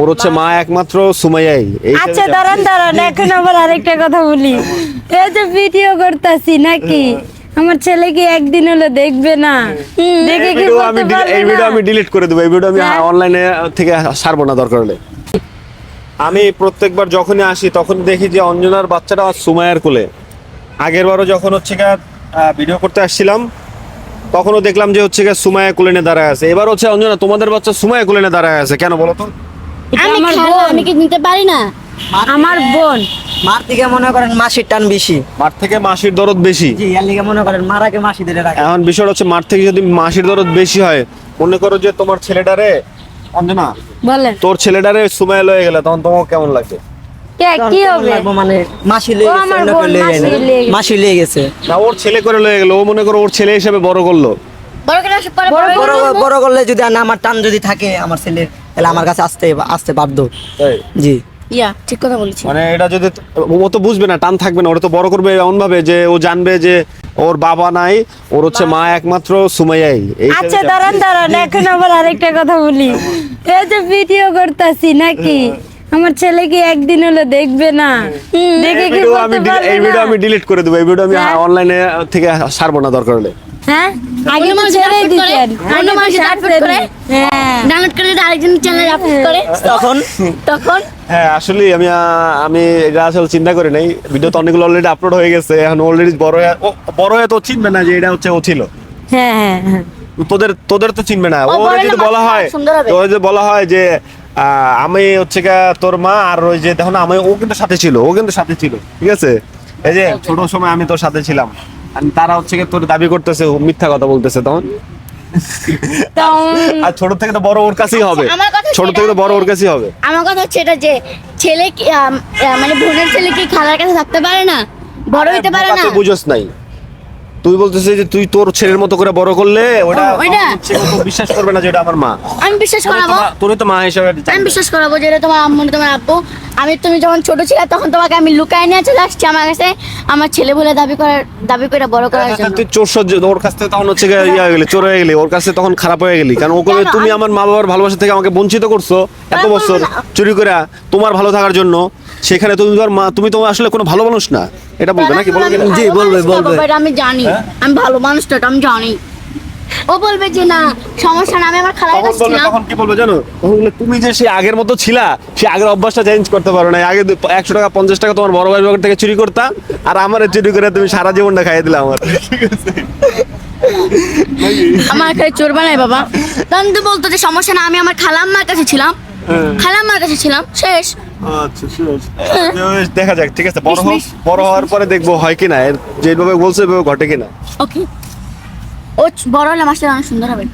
ওর হচ্ছে মা একমাত্র সুমাইয়াই। আচ্ছা দাঁড়ান দাঁড়ান এখন আবার আরেকটা কথা বলি। এই যে ভিডিও করতেছি নাকি? আমার ছেলে কি একদিন হলো দেখবে না। দেখে কি আমি এই ভিডিও আমি ডিলিট করে দেবো। এই ভিডিও আমি হ্যাঁ। অনলাইনে থেকে সারবো না দরকার হলে। আমি প্রত্যেকবার যখনই আসি তখন দেখি যে অঞ্জনার বাচ্চাটা সুমাইয়ার কোলে। আগের বারও যখন হচ্ছে গিয়ে ভিডিও করতে আসছিলাম তখনও দেখলাম যে হচ্ছে গিয়ে সুমাইয়া কোলে নিয়ে দাঁড়ায় আছে। এবার হচ্ছে অঞ্জনা তোমাদের বাচ্চা সুমাইয়া কোলে নিয়ে দাঁড়ায় আছে। কেন বলো তো? আমি আমার আমি কি নিতে পারি না? আমার বোন। মার থেকে মনে করেন মাসির টান বেশি। মার থেকে মাসির দরদ বেশি। জি এর লিগে মনে করেন মারাকে মাসি ধরে রাখে এখন বিষয়টা হচ্ছে মার থেকে যদি মাসির দরদ বেশি হয় মনে করো যে তোমার ছেলেটারে অঞ্জনা বলেন। তোর ছেলেটারে সুমাইয়া লয়ে গেলে তখন তোমার কেমন লাগবে? কে কি হবে? মানে মাসি ও গেছে মাসি না। গেছে। ওর ছেলে করে লয়ে গেল ও মনে করো ওর ছেলে হিসেবে বড় করল। বড় করলে যদি না আমার টান যদি থাকে আমার ছেলের তাহলে আমার কাছে আসতে আসতে বাধ্য। তাই? জি। ইয়া ঠিক কথা বলেছি মানে এটা যদি ও তো বুঝবে না টান থাকবে না ওটা তো বড় করবে এমন ভাবে যে ও জানবে যে ওর বাবা নাই ওর হচ্ছে মা একমাত্র সুমাইয়াই। আচ্ছা দাঁড়ান দাঁড়ান এখন আবার আরেকটা কথা বলি। এই যে ভিডিও করতেছি নাকি? আমার ছেলে কি একদিন হলো দেখবে না? দেখে কি আমি এই ভিডিও আমি ডিলিট করে দেবো এই ভিডিও আমি হ্যাঁ। অনলাইনে থেকে সারবো না দরকার হলে। হ্যাঁ? আগে তো ছেড়েই দিতেন অন্য মানুষ upload করে। হ্যাঁ। ডাউনলোড করে আরেকজন চ্যানেল আপলোড করে তখন? তখন? হ্যাঁ আসলে আমি আমি এটা আসলে চিন্তা করি নাই। ভিডিও তো অনেকগুলো অলরেডি আপলোড হয়ে গেছে। এখন অলরেডি বড় হয়ে বড় হয়ে তো চিনবে না যে এটা হচ্ছে ও ছিল। হ্যাঁ হ্যাঁ হ্যাঁ। তোদের তোদের তো চিনবে না। ও ওর যদি বলা হয় সুন্দর হবে। বলা হয় যে আমি হচ্ছে তোর মা আর ওই যে দেখো না আমি ও কিন্তু সাথে ছিল ও কিন্তু সাথে ছিল ঠিক আছে? এই যে ছোট সময় আমি তোর সাথে ছিলাম। আর তারা হচ্ছে কি তোর দাবি করতেছে মিথ্যা কথা বলতেছে তখন। আর ছোট থেকে তো বড় ওর কাছেই হবে। ছোট থেকে তো বড় ওর কাছেই হবে। আমার কথা হচ্ছে এটা যে ছেলে কি মানে বোনের ছেলে কি খালার কাছে থাকতে পারে না? বড় হইতে পারে না? বুঝোস নাই। তুই বলতেছিস যে তুই তোর ছেলের মতো করে বড় করলে ওটা ওইটা? বিশ্বাস করবে না যে এটা আমার মা। আমি বিশ্বাস করাবো। তোরই তো মা হিসাবে আমি বিশ্বাস করাবো যে এটা তোমার আম্মু তোমার আব্বু। আমি তুমি যখন ছোট ছিলে তখন তোমাকে আমি লুকায় নিয়ে চলে আসছি আমার কাছে। আমার ছেলে বলে দাবি করার দাবি করে বড় করার জন্য। তুই চোর সহ্য ওর কাছ থেকে তখন হচ্ছে ইয়ে হয়ে গেলি চোর হয়ে গেলি। ওর কাছে তখন খারাপ হয়ে গেলি। কারণ ও করে তুমি আমার মা বাবার ভালোবাসা থেকে আমাকে বঞ্চিত করছ এত বছর চুরি করে তোমার ভালো থাকার জন্য। সেখানে তুমি তোমার মা তুমি তো আসলে কোনো ভালো মানুষ না। এটা বলবে নাকি? বলবে না? আমি জি, বলবে, বলবে। বাবা, এটা আমি জানি। আমি ভালো মানুষটা এটা আমি জানি। ও বলবে যে না সমস্যা না আমি আমার খালার তখন কাছে বলবে ছিলাম তখন কি বলবে জানো? তখন বলবে, তুমি যে সেই আগের মতো ছিলা সেই আগের অভ্যাসটা চেঞ্জ করতে পারো না আগে একশো টাকা পঞ্চাশ টাকা তোমার বড় ভাইয়ের পকেট থেকে চুরি করতা আর আমার চুরি করে তুমি সারা জীবনটা খাইয়ে দিলে আমার। আমার খালি চোর বানাই বাবা। তখন তো বলতো যে সমস্যা না আমি আমার খালাম্মার কাছে ছিলাম। হ্যাঁ। খালাম্মার কাছে ছিলাম শেষ। আচ্ছা sure. দেখা যাক ঠিক আছে বড় হোক বড় হওয়ার পরে দেখব হয় কিনা এর যেভাবে বলছে ওইভাবে ঘটে কিনা। ওকে। ও বড় হলে আমার সাথে অনেক সুন্দর হবে।